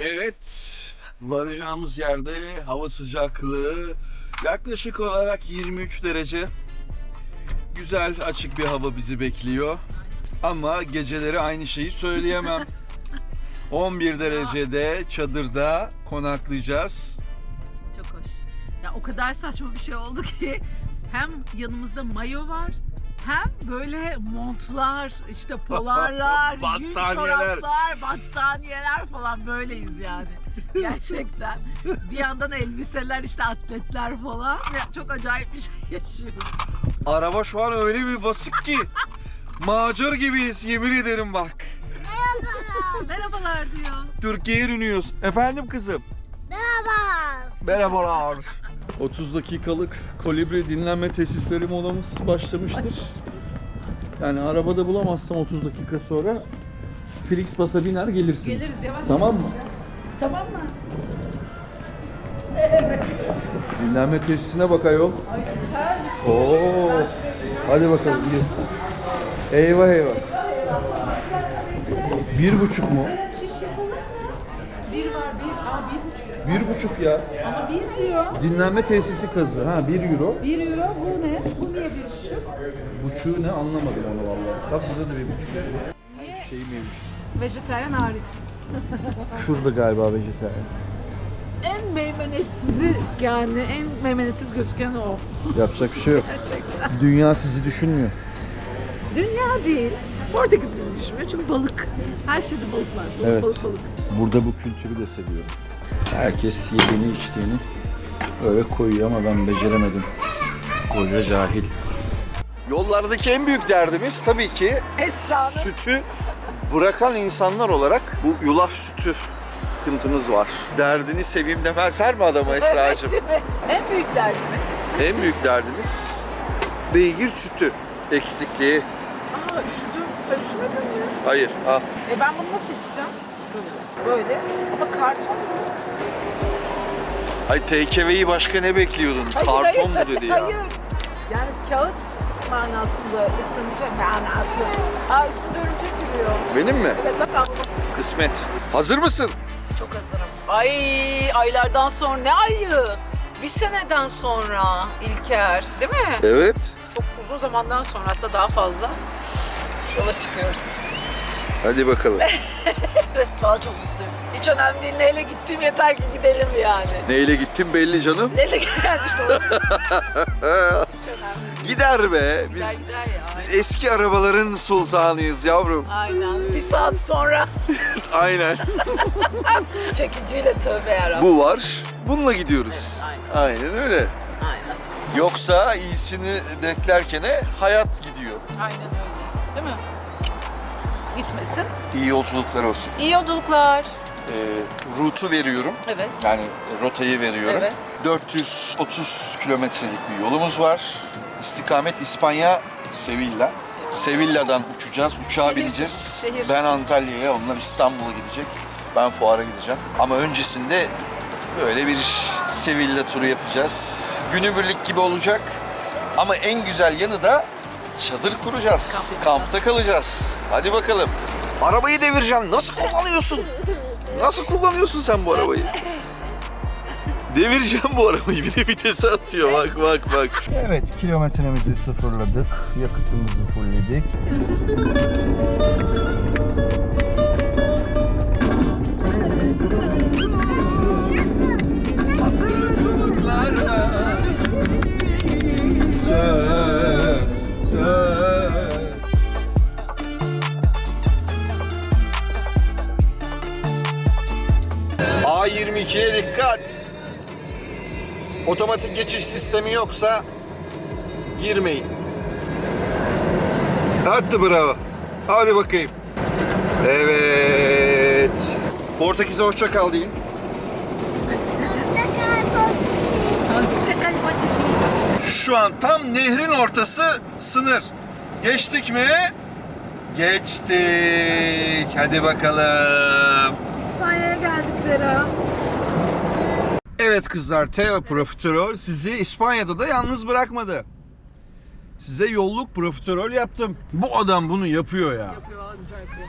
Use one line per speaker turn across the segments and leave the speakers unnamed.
Evet, varacağımız yerde hava sıcaklığı yaklaşık olarak 23 derece. Güzel açık bir hava bizi bekliyor. Ama geceleri aynı şeyi söyleyemem. 11 derecede çadırda konaklayacağız.
Kadar saçma bir şey oldu ki hem yanımızda mayo var hem böyle montlar, işte polarlar, yün
Battaniyeler.
çoraplar, battaniyeler falan böyleyiz yani. Gerçekten. Bir yandan elbiseler, işte atletler falan. Çok acayip bir şey yaşıyoruz.
Araba şu an öyle bir basık ki macar gibiyiz yemin ederim bak.
Merhabalar diyor.
Türkiye'ye dönüyoruz. Efendim kızım.
Merhaba.
Merhabalar. 30 dakikalık kolibri dinlenme tesisleri molamız başlamıştır. Yani arabada bulamazsam 30 dakika sonra Felix basa biner gelirsiniz.
Geliriz yavaş.
Tamam mı?
Tamam mı?
Dinlenme tesisine bak ayol.
Ay, her?
Oo. Hadi bakalım gidin. Eyvah eyvah. Bir buçuk mu?
Bir buçuk.
Ya.
Ama bir diyor.
Dinlenme tesisi kazı. Ha bir euro.
Bir euro. Bu ne? Bu niye bir buçuk?
Buçuğu ne anlamadım onu vallahi. Bak burada da bir buçuk.
Niye?
Şey miymiş?
Vejetaryen hariç.
Şurada galiba vejetaryen.
En meymenetsizi yani en meymenetsiz gözüken o.
Yapacak bir şey yok.
Gerçekten.
Dünya sizi düşünmüyor.
Dünya değil. Portekiz bizi düşünmüyor çünkü balık. Her şeyde balık var. Balık,
Evet.
balık, balık.
Burada bu kültürü de seviyorum. Herkes yediğini içtiğini öyle koyuyor ama ben beceremedim. Koca cahil. Yollardaki en büyük derdimiz tabii ki
Esra'nın
sütü bırakan insanlar olarak bu yulaf sütü sıkıntımız var. Derdini seveyim demezler mi adama Esra'cığım?
Evet? En büyük derdimiz.
en büyük derdimiz beygir sütü eksikliği.
Aa üşüdüm. Sen üşümedin mi?
Hayır. Ah.
E ben bunu nasıl içeceğim? Böyle. Böyle. Ama karton mu?
Ay TKV'yi başka ne bekliyordun?
Hayır,
Karton
hayır,
mu dedi ya?
Hayır. Yani kağıt manasında ıslanacak manası. Aa üstünde örümcek yürüyor.
Benim mi?
Evet bak al.
Kısmet. Hazır mısın?
Çok hazırım. Ay aylardan sonra ne ayı? Bir seneden sonra İlker değil mi?
Evet.
Çok uzun zamandan sonra hatta daha fazla yola çıkıyoruz.
Hadi bakalım.
Evet valla çok mutluyum. Hiç önemli değil neyle gittiğim yeter ki gidelim yani.
Neyle gittin belli canım.
Neyle geldi işte o. Hiç önemli değil.
Gider be. Biz,
Gider gider ya.
biz eski arabaların sultanıyız yavrum.
Aynen. Bir saat sonra
Aynen.
çekiciyle tövbe yarabbim.
Bu var. Bununla gidiyoruz.
Evet,
Aynen öyle.
Aynen.
Yoksa iyisini beklerken hayat gidiyor.
Aynen öyle. Değil mi? Gitmesin.
İyi yolculuklar olsun.
İyi yolculuklar.
Ee, rutu veriyorum.
Evet.
Yani rotayı veriyorum.
Evet.
430 kilometrelik bir yolumuz var. İstikamet İspanya, Sevilla. Sevilla'dan uçacağız, uçağa
Şehir,
bineceğiz.
şehir.
Ben Antalya'ya, onlar İstanbul'a gidecek. Ben fuara gideceğim. Ama öncesinde böyle bir Sevilla turu yapacağız. Günübirlik gibi olacak. Ama en güzel yanı da çadır kuracağız.
Kamp yapacağız.
Kampta kalacağız. Hadi bakalım. Arabayı devireceksin. Nasıl kullanıyorsun? Nasıl kullanıyorsun sen bu arabayı? Devireceğim bu arabayı. Bir de vitese atıyor. Bak bak bak. Evet kilometremizi sıfırladık. Yakıtımızı fullledik. Söz, A22'ye dikkat. Otomatik geçiş sistemi yoksa girmeyin. Hadi bravo. Hadi bakayım. Evet. Portekiz'e hoşça kal deyin. Şu an tam nehrin ortası sınır. Geçtik mi? Geçtik. Hadi bakalım.
İspanya'ya geldik Vera.
Evet kızlar, Teo Profiterol sizi İspanya'da da yalnız bırakmadı. Size yolluk profiterol yaptım. Bu adam bunu yapıyor ya.
Yapıyor valla güzel yapıyor.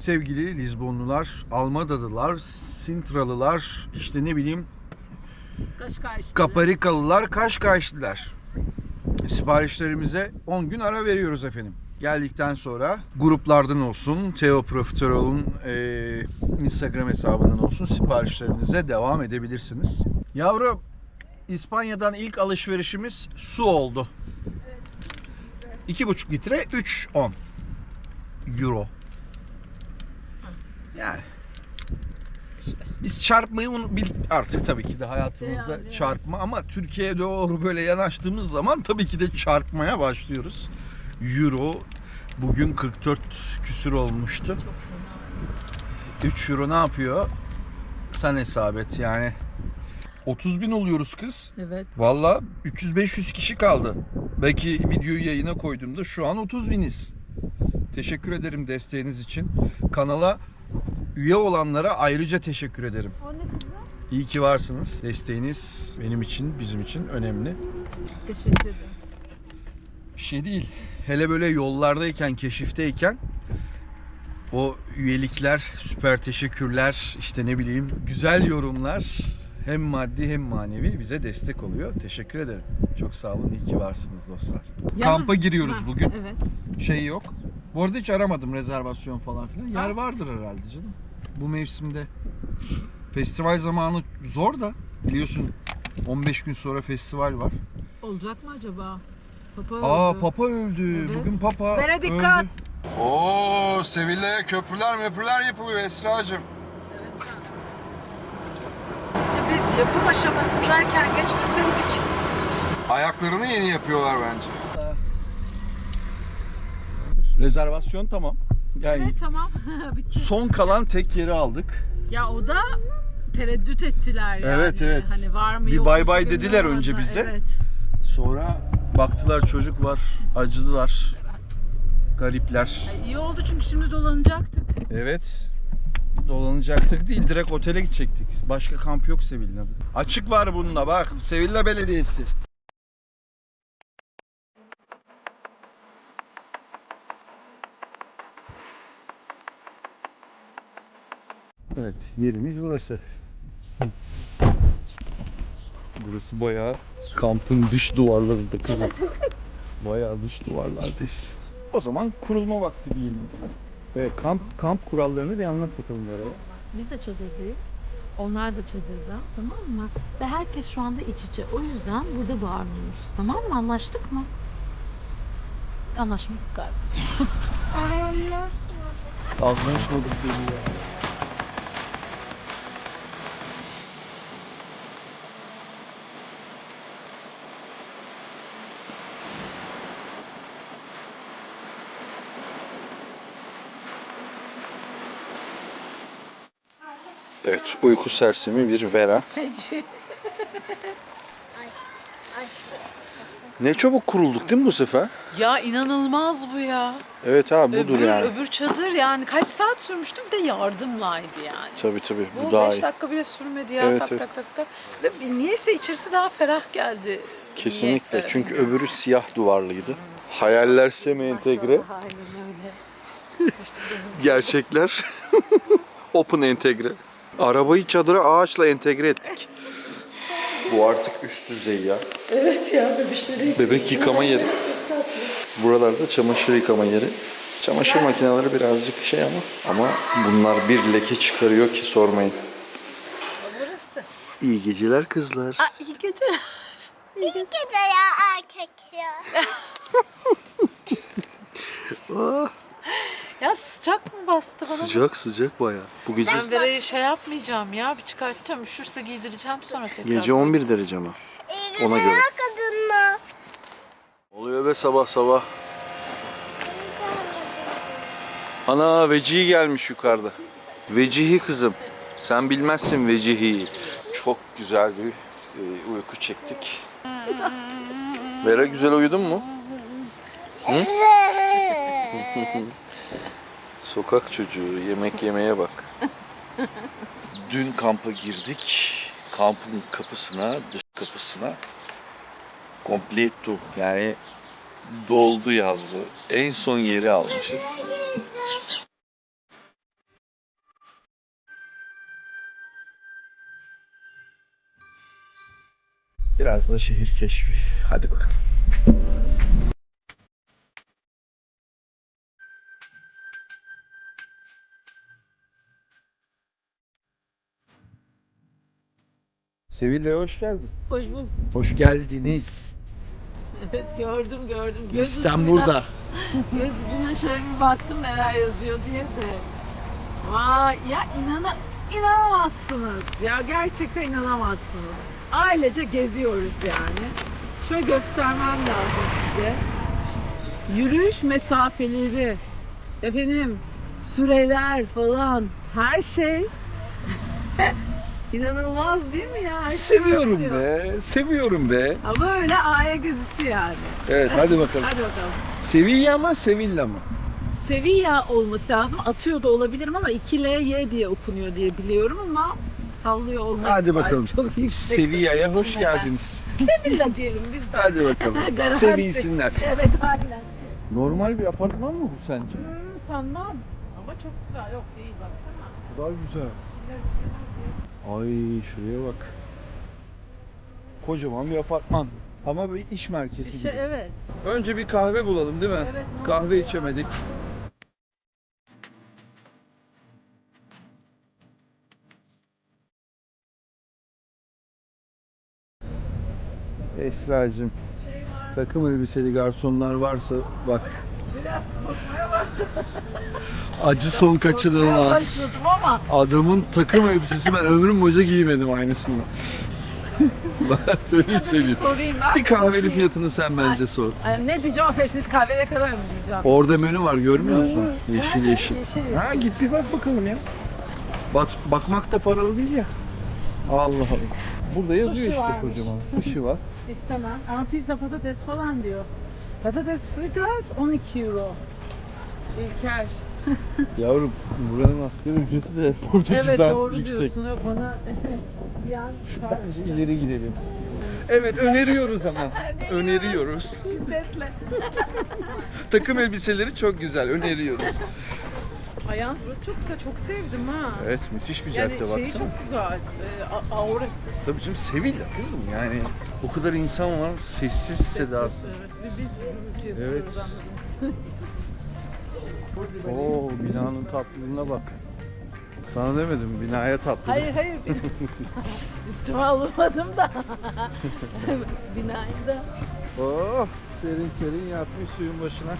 Sevgili Lizbonlular, Almadadılar, Sintralılar, işte ne bileyim
Kaşkayşlı.
Kaparikalılar, Kaşkaşlılar. Siparişlerimize 10 gün ara veriyoruz efendim. Geldikten sonra gruplardan olsun, Teo Profiterol'un eee, Instagram hesabından olsun siparişlerinize devam edebilirsiniz. Yavrum, İspanya'dan ilk alışverişimiz su oldu. 2,5 litre 3.10 euro. Yani
İşte.
biz çarpmayı bil artık tabii ki de hayatımızda
evet.
çarpma ama Türkiye'ye doğru böyle yanaştığımız zaman tabii ki de çarpmaya başlıyoruz. Euro bugün 44 küsür olmuştu.
Çok fena.
3 euro ne yapıyor? Sen hesap et yani. 30 bin oluyoruz kız.
Evet.
Valla 300-500 kişi kaldı. Belki videoyu yayına koyduğumda şu an 30 biniz. Teşekkür ederim desteğiniz için. Kanala üye olanlara ayrıca teşekkür ederim.
O ne kızım?
İyi ki varsınız. Desteğiniz benim için, bizim için önemli.
Teşekkür ederim.
Bir şey değil. Hele böyle yollardayken, keşifteyken o üyelikler, süper teşekkürler, işte ne bileyim güzel yorumlar hem maddi hem manevi bize destek oluyor. Teşekkür ederim. Çok sağ olun. İyi ki varsınız dostlar. Kampa giriyoruz
Ha,
bugün.
Evet.
Şey yok. Bu arada hiç aramadım rezervasyon falan filan. Yer
Ha.
vardır herhalde canım. Bu mevsimde. Festival zamanı zor da biliyorsun 15 gün sonra festival var.
Olacak mı acaba? Papa
Aa
öldü.
Papa öldü.
Evet.
Bugün Papa
Bere dikkat.
öldü. Oo Sevilla'ya köprüler möprüler yapılıyor Esra'cığım.
Biz yapım aşamasındayken geçmeseydik.
Ayaklarını yeni yapıyorlar bence. Rezervasyon tamam. Yani
Evet tamam. Bitti.
son kalan tek yeri aldık.
Ya o da tereddüt ettiler yani.
Evet, evet.
Hani var mı
Bir
yok mu
bay bay dediler önce bize.
Evet.
Sonra baktılar çocuk var, acıdılar. Garipler.
Ay, iyi oldu çünkü şimdi dolanacaktık.
Evet. Dolanacaktık değil, direkt otele gidecektik. Başka kamp yok Sevilla'da. Açık var bunda bak, Sevilla Belediyesi. Evet, yerimiz burası. Burası bayağı kampın dış duvarlarında kızım. Bayağı dış duvarlardayız. O zaman kurulma vakti diyelim. Ve kamp kamp kurallarını bir anlat bakalım böyle.
Biz de çadırdayız. Onlar da çadırda. Tamam mı? Ve herkes şu anda iç içe. O yüzden burada bağırmıyoruz. Tamam mı? Anlaştık mı? Anlaşmadık galiba.
Anlaşmadık dedi ya. Evet, uyku sersemi bir Vera.
Feci.
Ne çabuk kurulduk değil mi bu sefer?
Ya inanılmaz bu ya.
Evet abi budur
öbür,
yani.
öbür çadır yani kaç saat sürmüştü bir de yardımlaydı yani.
Tabii tabii bu,
Bu
daha
5
iyi.
dakika bile sürmedi ya
Evet,
tak
evet.
tak tak tak. Ve niyeyse içerisi daha ferah geldi.
Kesinlikle.
Niyeyse.
Çünkü öbürü siyah duvarlıydı. Hayaller semi entegre.
Aynen öyle.
Gerçekler open entegre. Arabayı çadıra ağaçla entegre ettik. Bu artık üst düzey ya.
Evet ya bebişleri.
Bebek yıkama yeri. Buralarda çamaşır yıkama yeri. Çamaşır makineleri birazcık şey ama ama bunlar bir leke çıkarıyor ki sormayın.
Burası.
İyi geceler kızlar.
Aa, iyi geceler.
Gece ya erkek ya.
Ya sıcak mı bastı bana?
Sıcak sıcak bayağı. Bu gece
Ben Vera'yı şey yapmayacağım ya bir çıkartacağım üşürse giydireceğim sonra tekrar.
gece 11 derece ama.
İyi
Ona göre.
ya kadınlar.
Oluyor be sabah sabah. Ana Vecihi gelmiş yukarıda. Vecihi kızım. Sen bilmezsin Vecihi'yi. Çok güzel bir e, uyku çektik. Vera güzel uyudun mu? Hı? Sokak çocuğu yemek yemeye bak. Dün kampa girdik. kampın kapısına, dış kapısına completo yani doldu yazdı. En son yeri almışız.
Biraz da şehir keşfi. Hadi bakalım. Sevilla'ya hoş geldin.
Hoş bulduk.
Hoş geldiniz.
Evet gördüm gördüm. Göz
İstanbul'da.
ucuyla- Göz ucuna şöyle bir baktım neler yazıyor diye de. Vay ya inana, inanamazsınız. Ya gerçekten inanamazsınız. Ailece geziyoruz yani. Şöyle göstermem lazım size. Yürüyüş mesafeleri, efendim süreler falan her şey inanılmaz değil mi ya? Her şey
Seviyorum be. Seviyorum be.
Ama öyle aile gezisi yani.
Evet hadi bakalım.
Hadi bakalım.
Sevilla mı Sevilla mı?
Sevilla olması lazım. Atıyor da olabilirim ama 2 L Y diye okunuyor diye biliyorum ama sallıyor olmak
Hadi bakalım.
Çok yüksek.
Sevilla'ya hoş geldiniz.
Sevilla diyelim biz de.
Hadi bakalım.
Garanti.
Sevinsinler.
Evet aynen.
Normal bir apartman mı bu sence?
Hmm, sanmam. Ama çok güzel. Yok değil baksana.
Daha güzel. Ay şuraya bak. Kocaman bir apartman. Ama bir iş merkezi gibi.
şey evet.
Önce bir kahve bulalım değil mi?
Evet, ne
kahve
olur.
içemedik. Esra'cığım takım elbiseli garsonlar varsa bak
Biraz korkmaya bak.
acı son kaçınılmaz.
Başladım ama
Adamın takım elbisesi ben ömrüm boyunca giymedim aynısını. Bana söyle söyleyeyim.
sorayım ben.
Bir kahvenin fiyatını sen bence sor.
Ay, ne diyeceğim affedersiniz kahve ne kadar mı diyeceğim.
Orada menü var görmüyor musun? Yeşil yeşil.
yeşil.
Ha git bir bak bakalım ya. Bak, bakmak da paralı değil ya. Allah Allah. Burada yazıyor
Sushi
işte
varmış.
kocaman. Sushi var.
İstemem. Ama pizza patates falan diyor. Patates fritas 12 euro. İlker.
Yavrum buranın asgari ücreti de
Evet
Portekiz'den
doğru
yüksek.
diyorsun. Yok bana yani
Bence ileri gidelim. Evet öneriyoruz ama. öneriyoruz.
Şiddetle.
Takım elbiseleri çok güzel. Öneriyoruz.
Ay yalnız burası çok güzel. Çok sevdim ha.
Evet müthiş bir
Yani
cadde
şeyi
baksana.
çok güzel. A- aurası.
Tabii canım Sevilla kızım yani. O kadar insan var sessiz sedasız.
Evet. ve Biz gürültü yapıyoruz
Evet.
anladım.
Oo binanın tatlılığına bak. Sana demedim binaya tatlı.
Hayır hayır. Üstüme alınmadım da. Binayı da.
Oh serin serin yatmış suyun başına.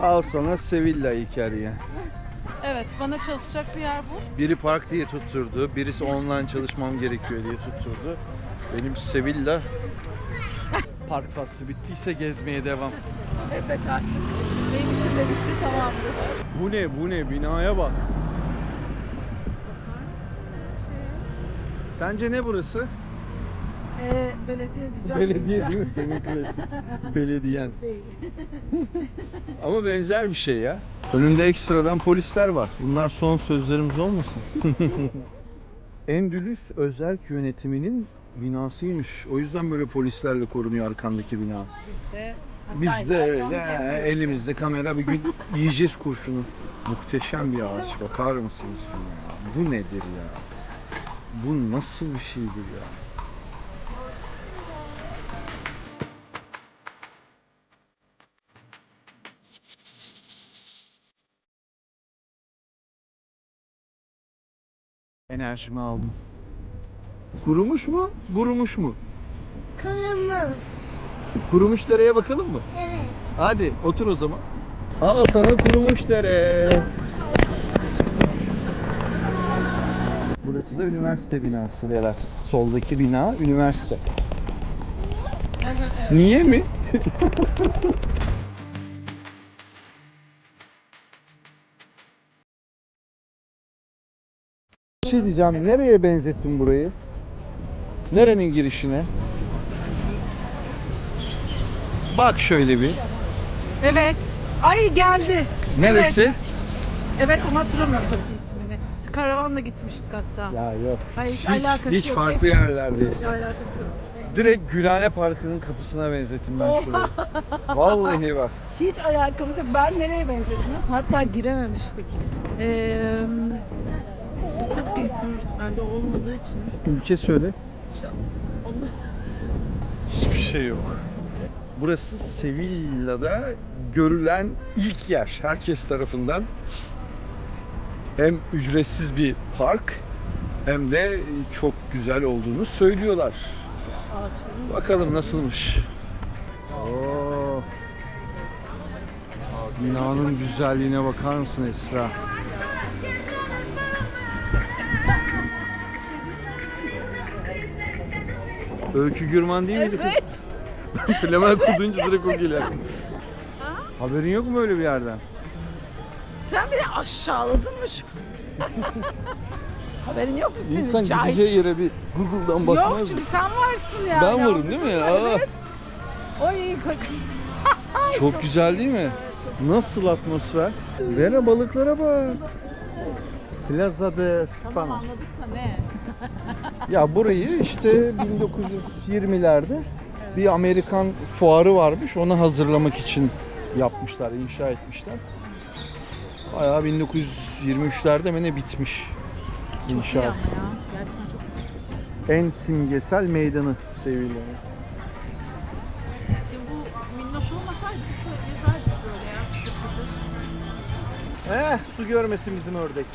Al sana Sevilla hikaye.
Evet bana çalışacak bir yer bu.
Biri park diye tutturdu, birisi online çalışmam gerekiyor diye tutturdu. Benim Sevilla park faslı bittiyse gezmeye devam.
Evet artık. Benim işim de bitti tamamdır.
Bu ne bu ne binaya bak. Sence ne burası?
Ee, belediye diyeceğim.
Belediye değil mi? Senin klasik. Belediyen.
Değil.
Ama benzer bir şey ya. Önünde ekstradan polisler var. Bunlar son sözlerimiz olmasın? Endülüs Özerk Yönetimi'nin binasıymış. O yüzden böyle polislerle korunuyor arkandaki bina.
De.
Biz de öyle elimizde kamera bir gün yiyeceğiz kurşunu. Muhteşem bir ağaç. Bakar mısınız şuna ya? Bu nedir ya? Bu nasıl bir şeydir ya? Enerjimi aldım. Kurumuş mu? Kurumuş mu?
Kırmızı.
Kurumuş dereye bakalım mı?
Evet.
Hadi otur o zaman. Al sana kurumuş dere. Burası da üniversite binası Berat. Soldaki bina üniversite. Niye mi? Bir şey diyeceğim. Nereye benzettin burayı? Nerenin girişine? Bak şöyle bir.
Evet. Ay geldi.
Neresi?
Evet ama hatırlamıyorum tabii ki ismini. karavanla gitmiştik hatta.
Ya yok.
Hayır,
hiç,
alakası
hiç
yok.
farklı yerlerdeyiz.
Hiç alakası yok.
Direkt Gülhane Parkı'nın kapısına benzettim ben şurayı. Vallahi bak.
Hiç alakamız yok. Ben nereye benzedim biliyor musun? Hatta girememiştik. Ee, isim bende olmadığı için.
Ülke söyle.
Onu
Hiçbir şey yok. Burası Sevilla'da görülen ilk yer herkes tarafından. Hem ücretsiz bir park hem de çok güzel olduğunu söylüyorlar.
ağaçların
Bakalım nasılmış. Oo. Binanın güzelliğine bakar mısın Esra? Öykü Gürman değil miydi kız? Evet. Flemen kudunca direkt o geliyor. Haberin yok mu öyle bir yerden?
Sen beni aşağıladın mı şu Haberin yok mu senin?
İnsan
Cahil-
gideceği yere bir Google'dan
Yok
bakmaz mı?
çünkü sen varsın ya.
Ben varım değil mi?
Evet.
Aa.
Oy ka-
Çok güzel değil mi? Nasıl atmosfer? Vera balıklara bak. Plaza de
Tamam
Spana.
anladık da ne?
Ya burayı işte 1920'lerde bir Amerikan fuarı varmış. Onu hazırlamak için yapmışlar, inşa etmişler. Bayağı 1923'lerde mi ne bitmiş inşası.
Ya, gerçekten çok
En simgesel meydanı Sevilla'nın.
Şimdi bu minnoş olmasaydı biz gezerdik böyle ya. Pıtır.
Eh su görmesin bizim ördek.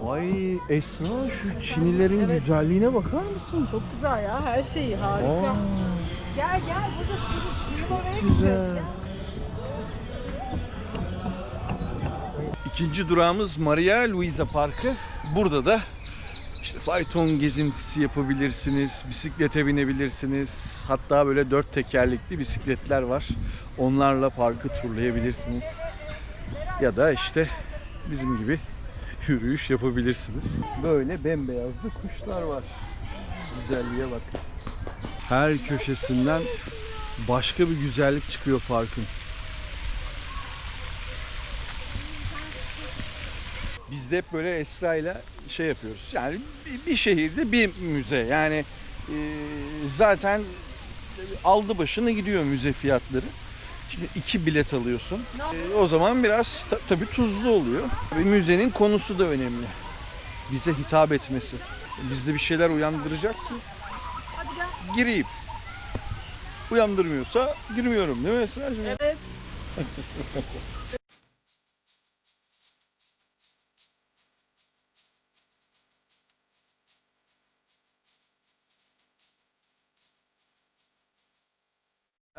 Vay Esra şu çinilerin
Evet.
güzelliğine bakar mısın?
Çok güzel ya her şeyi harika.
Aa,
Gel gel burada sürü sürü oraya
güzel.
gideceğiz.
İkinci durağımız Maria Luisa Parkı. Burada da işte fayton gezintisi yapabilirsiniz, bisiklete binebilirsiniz. Hatta böyle dört tekerlekli bisikletler var. Onlarla parkı turlayabilirsiniz. Ya da işte bizim gibi yürüyüş yapabilirsiniz. Böyle bembeyazlı kuşlar var. Güzelliğe bak. Her köşesinden başka bir güzellik çıkıyor parkın. Biz de hep böyle Esra ile şey yapıyoruz. Yani bir- şehirde bir müze. Yani e, zaten aldı başını gidiyor müze fiyatları. Şimdi iki bilet alıyorsun. E, o zaman biraz ta- tabii tuzlu oluyor. Ve müzenin konusu da önemli. Bize hitap etmesi. Bizde bir şeyler uyandıracak ki gireyim. Uyandırmıyorsa girmiyorum değil mi Esra'cığım?
Evet.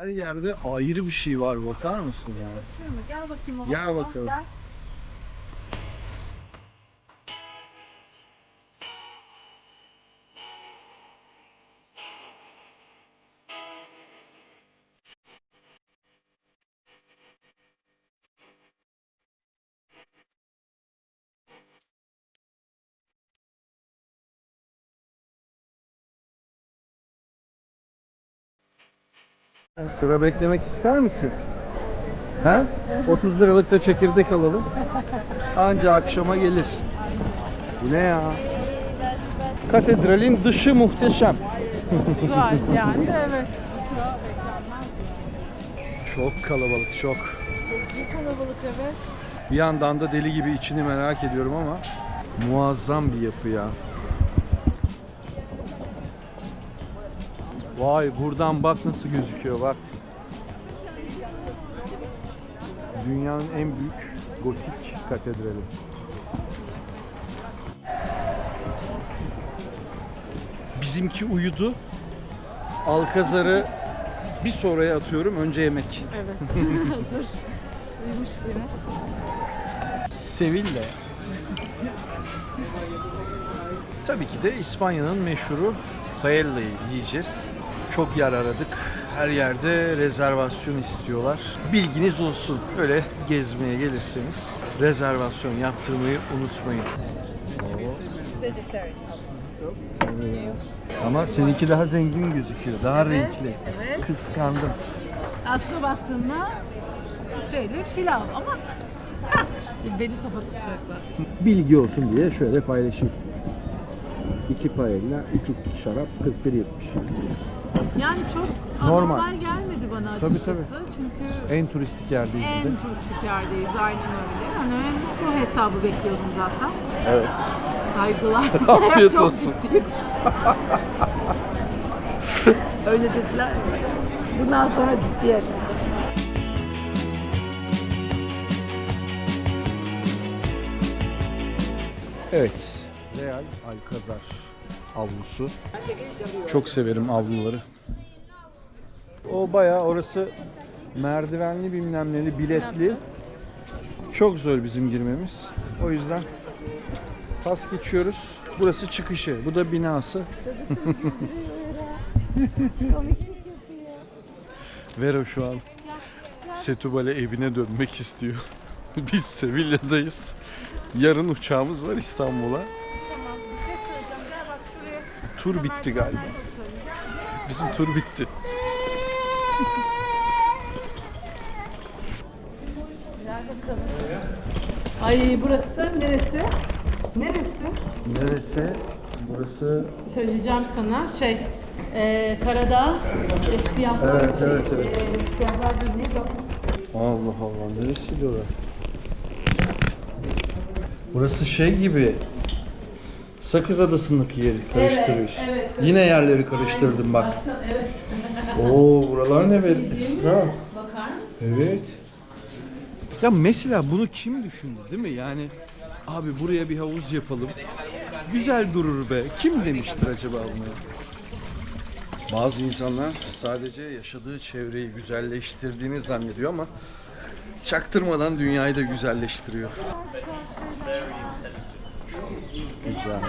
Her yerde ayrı bir şey var bakar mısın ya?
Bakıyor mu? Gel bakayım.
Gel bakalım.
Gel.
Sıra beklemek ister misin? He? 30 liralık da çekirdek alalım. Anca akşama gelir. Bu ne ya? Katedralin dışı muhteşem.
Güzel yani evet. Bu sıra beklenmez.
Çok kalabalık, çok.
Bir kalabalık evet.
Bir yandan da deli gibi içini merak ediyorum ama muazzam bir yapı ya. Vay buradan bak nasıl gözüküyor bak. Dünyanın en büyük gotik katedrali. Bizimki uyudu. Alkazar'ı bir sonraya atıyorum. Önce yemek.
Evet. Hazır. Uyumuş gibi.
Sevilla. Tabii ki de İspanya'nın meşhuru paella'yı yiyeceğiz. Çok yer aradık. Her yerde rezervasyon istiyorlar. Bilginiz olsun. Öyle gezmeye gelirseniz rezervasyon yaptırmayı unutmayın. Ama seninki daha zengin gözüküyor. Daha
Evet,
renkli.
evet.
Kıskandım.
Aslına baktığında şeyli pilav ama beni topa tutacaklar.
Bilgi olsun diye şöyle paylaşayım. 2 paella, 2 şarap 41.70.
Yani çok
Normal.
anormal gelmedi bana
Tabii,
açıkçası. Çünkü
En turistik yerdeyiz
en
bir de.
turistik yerdeyiz aynen öyle. Hani bu hesabı bekliyordum zaten.
Evet.
Saygılar.
Afiyet
Çok
olsun.
ciddiyim. öyle dediler. Bundan sonra ciddiyet.
Evet. Real Alcazar avlusu. Çok severim avluları. O bayağı orası merdivenli bilmem neli biletli. Çok zor bizim girmemiz. O yüzden pas geçiyoruz. Burası çıkışı. Bu da binası. Vero şu an Setubale evine dönmek istiyor. Biz Sevilla'dayız. Yarın uçağımız var İstanbul'a. Tur bitti galiba. Bizim tur bitti.
Ay burası da neresi? Neresi?
Neresi? Burası
Söyleyeceğim sana şey e, Karadağ e, siyahlar
Evet,
şey,
evet, evet.
E, siyahlar Birliği de-
Allah Allah neresiydi orası? Burası şey gibi Sakız Adası'ndaki yeri karıştırıyorsun.
evet, evet.
Yine yerleri karıştırdım bak.
Baksana, evet.
Oo buralar ne be Esra?
Bakar mısın?
Evet. Ya mesela bunu kim düşündü değil mi? Yani abi buraya bir havuz yapalım. Güzel durur be. Kim demiştir acaba bunu? Bazı insanlar sadece yaşadığı çevreyi güzelleştirdiğini zannediyor ama çaktırmadan dünyayı da güzelleştiriyor. Güzel.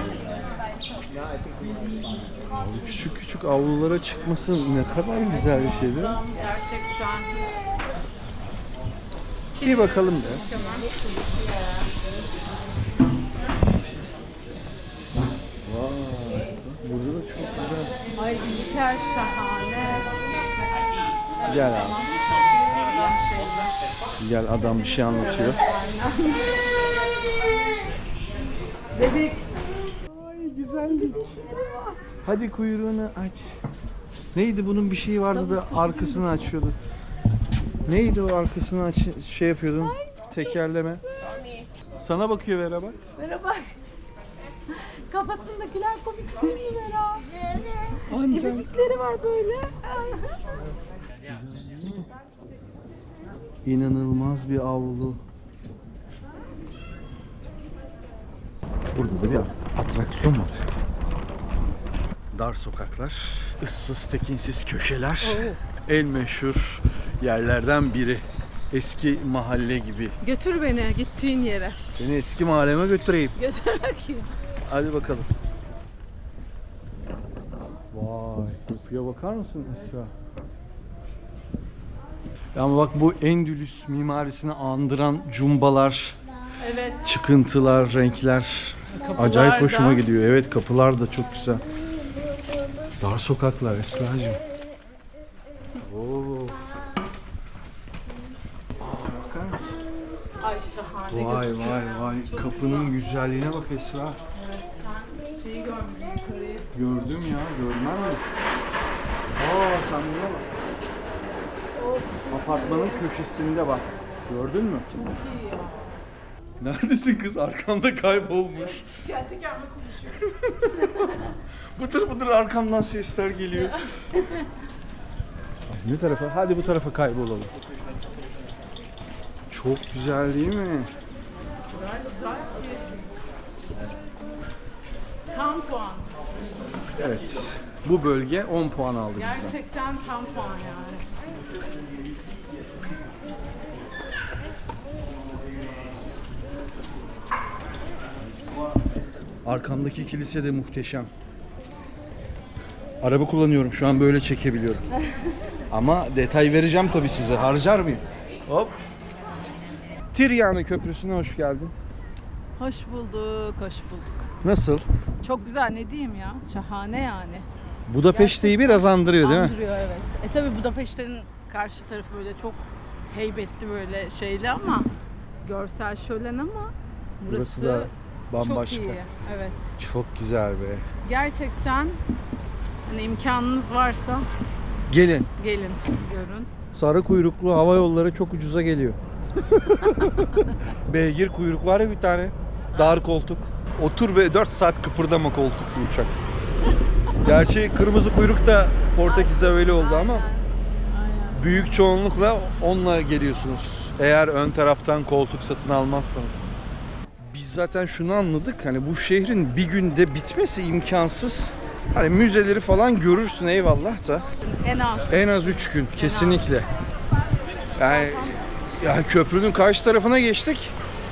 Abi küçük küçük avlulara çıkması ne kadar güzel bir şey değil mi?
Gerçekten.
Bir bakalım be. Vay. Burada da çok güzel.
Ay İlker şahane.
Gel abi. Gel adam bir şey anlatıyor.
Bebek.
Ay güzellik. Hadi kuyruğunu aç. Neydi bunun bir şeyi vardı da arkasını açıyordu. Neydi o arkasını aç şey yapıyordun? Tekerleme. Sana bakıyor Vera bak.
Merhaba. Kafasındakiler komik değil mi Vera?
Amca.
Kemikleri var böyle.
İnanılmaz bir avlu. Burada da bir atraksiyon var. Dar sokaklar, ıssız tekinsiz köşeler. En meşhur yerlerden biri. Eski mahalle gibi.
Götür beni gittiğin yere.
Seni eski mahalleme götüreyim.
Götür bakayım.
Hadi bakalım. Vay, yapıya bakar mısın Esra? Ama bak bu Endülüs mimarisini andıran cumbalar,
Evet.
çıkıntılar, renkler
Kapılar
acayip hoşuma
da-
gidiyor. Evet kapılar da çok güzel. Dar sokaklar Esra'cığım. Oo. Aa, bakar mısın?
Ay şahane.
Vay vay vay kapının güzelliğine bak Esra.
Sen şeyi görmedin yukarıyı.
Gördüm ya, görmem mi? Aa sen buna bak. Apartmanın köşesinde bak. Gördün mü?
İyi ya.
Neredesin kız? Arkanda kaybolmuş.
Kendi kendime konuşuyorum.
Bıdır bıdır arkamdan sesler geliyor. ne tarafa? Hadi bu tarafa kaybolalım. Çok güzel değil mi?
Tam puan.
Evet. Bu bölge 10 puan aldı bizden.
Gerçekten tam puan yani.
Arkamdaki kilise de muhteşem. Araba kullanıyorum şu an böyle çekebiliyorum. Ama detay vereceğim tabii size. Harcar mıyım? Hop. Tiryana Köprüsü'ne hoş geldin.
Hoş bulduk, hoş bulduk.
Nasıl?
Çok güzel ne diyeyim ya. Şahane yani.
Budapeşte'yi biraz andırıyor değil mi?
Andırıyor evet. E tabi Budapeşte'nin karşı tarafı böyle çok heybetli böyle şeyli ama görsel şölen ama burası,
Burası da
çok
bambaşka.
iyi. Evet.
Çok güzel be.
Gerçekten hani imkanınız varsa
Gelin.
gelin görün.
Sarı kuyruklu hava yolları çok ucuza geliyor. Beygir kuyruk var ya bir tane. Dar koltuk. Otur ve 4 saat kıpırdama koltuklu uçak. Gerçi kırmızı kuyruk da Portekiz'de öyle oldu ama büyük çoğunlukla onunla geliyorsunuz. Eğer ön taraftan koltuk satın almazsanız. Biz zaten şunu anladık. Hani bu şehrin bir günde bitmesi imkansız. Hani müzeleri falan görürsün eyvallah da
En az.
en az 3 gün kesinlikle. Yani ya köprünün karşı tarafına geçtik.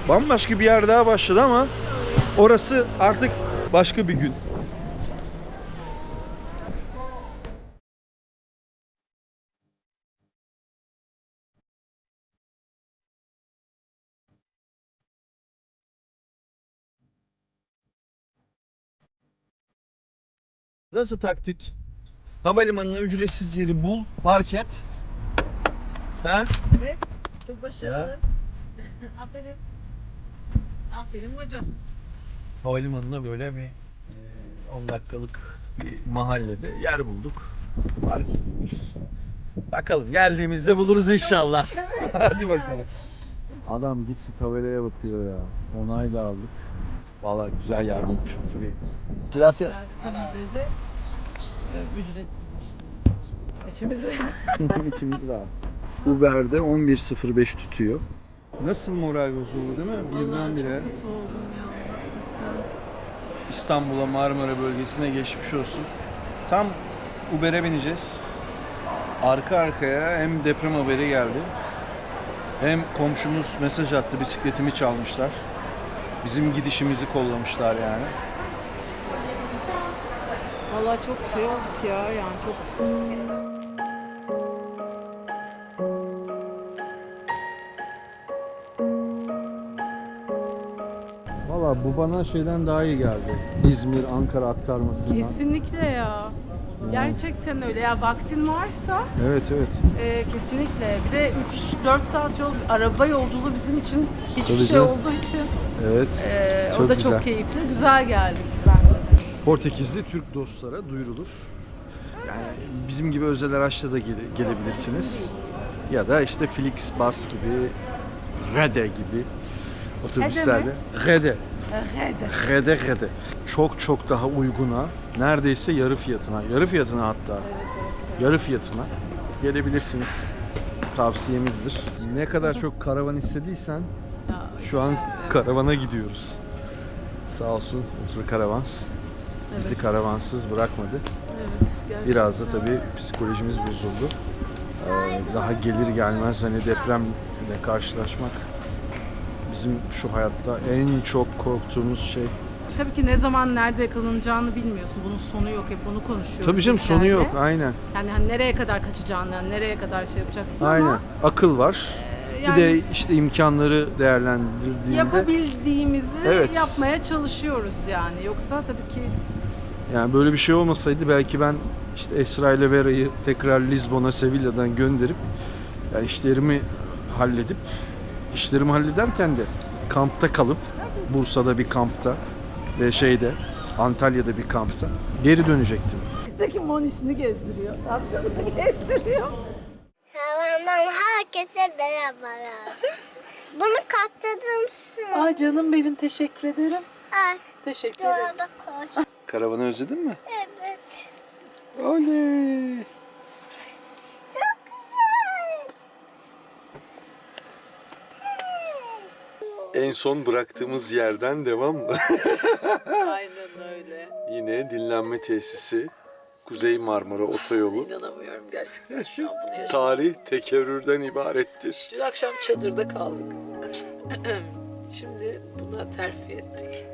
Bambaşka bir yer daha başladı ama orası artık başka bir gün. Nasıl taktik? Havalimanına ücretsiz yeri bul, park et. Ha?
Çok başarılı. Aferin. Aferin hocam.
Havalimanına böyle bir e, 10 dakikalık bir mahallede yer bulduk. Park etmiş. Bakalım geldiğimizde buluruz inşallah. Hadi bakalım. Adam gitti tabelaya bakıyor ya. Onay da aldık. Vallahi güzel yer bulmuşum tabii. Gracias.
Bizde ücret. İçimizi.
İçimiz rahat. Uber'de 11.05 tutuyor. Nasıl moral bozuldu değil mi? Birdenbire İstanbul'a Marmara bölgesine geçmiş olsun. Tam Uber'e bineceğiz. Arka arkaya hem deprem haberi geldi. Hem komşumuz mesaj attı bisikletimi çalmışlar. Bizim gidişimizi kollamışlar yani.
Valla çok şey olduk ya yani çok
Valla bu bana şeyden daha iyi geldi. İzmir, Ankara aktarmasından.
kesinlikle ya. Gerçekten öyle ya vaktin varsa
Evet evet.
e, kesinlikle bir de 3-4 saat yol araba yolculuğu bizim için hiçbir
Tabii
şey
canım.
olduğu için
Evet.
e,
Çok
o da
güzel.
çok keyifli güzel geldik bence.
Portekizli Türk dostlara duyurulur. Yani bizim gibi özel araçla da gele- gelebilirsiniz. Ya da işte Flixbus gibi, Rede gibi otobüslerle. Rede.
Hadi.
Rede Rede. Çok çok daha uyguna, neredeyse yarı fiyatına, yarı fiyatına hatta, yarı fiyatına gelebilirsiniz. Tavsiyemizdir. Ne kadar çok karavan istediysen şu an karavana gidiyoruz. Sağ olsun Ultra Karavans bizi
Evet.
karavansız bırakmadı.
Evet, gerçekten.
Biraz da tabii psikolojimiz bozuldu. Ee, daha gelir gelmez hani depremle karşılaşmak bizim şu hayatta en çok korktuğumuz şey.
Tabii ki ne zaman nerede yakalanacağını bilmiyorsun. Bunun sonu yok. Hep onu konuşuyoruz.
Tabii canım sonu yok. Aynen.
Yani hani nereye kadar kaçacağını, nereye kadar şey yapacaksın
Aynen.
ama
Akıl var.
e,
Bir
yani
de işte imkanları değerlendirdiğinde
yapabildiğimizi
Evet.
yapmaya çalışıyoruz yani. Yoksa tabii ki
yani böyle bir şey olmasaydı belki ben işte Esra ile Vera'yı tekrar Lizbon'a Sevilla'dan gönderip yani işlerimi halledip işlerimi hallederken de kampta kalıp Bursa'da bir kampta ve şeyde Antalya'da bir kampta geri dönecektim.
Buradaki monisini gezdiriyor. Tavşanını gezdiriyor.
Selamlar herkese merhabalar. Bunu kaptırmışsın.
Ay canım benim teşekkür ederim.
Ay,
Teşekkür ederim.
dolaba koy.
Karavanı özledin mi?
Evet.
Oley!
Çok güzel.
En son bıraktığımız yerden devam mı?
Aynen öyle.
Yine dinlenme tesisi. Kuzey Marmara Otoyolu.
İnanamıyorum gerçekten şu an bunu yaşadım.
Tarih tekerrürden ibarettir.
Dün akşam çadırda kaldık. Şimdi buna terfi ettik.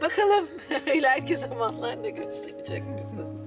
Bakalım ileriki zamanlar ne gösterecek bize.